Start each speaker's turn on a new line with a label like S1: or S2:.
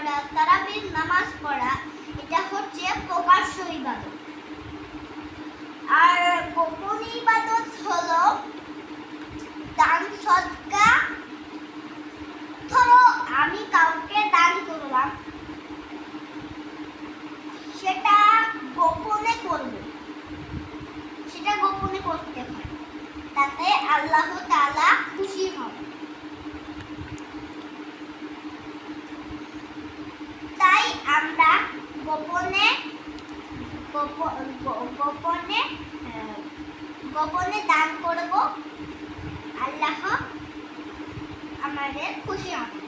S1: পড়া, তারাবির নামাজ পড়া, এটা হচ্ছে প্রকাশ্য ইবাদত। আর গোপন ইবাদত হলো দান সদকা। ধরো আমি কাউকে দান করলাম, সেটা গোপনে করব। সেটা গোপনে করতে হয়। তাতে আল্লাহ তাআলা খুশি হন আমরা গোপনে গোপ- গোপনে গোপনে দান করব। আল্লাহ আমাদের খুশি হবে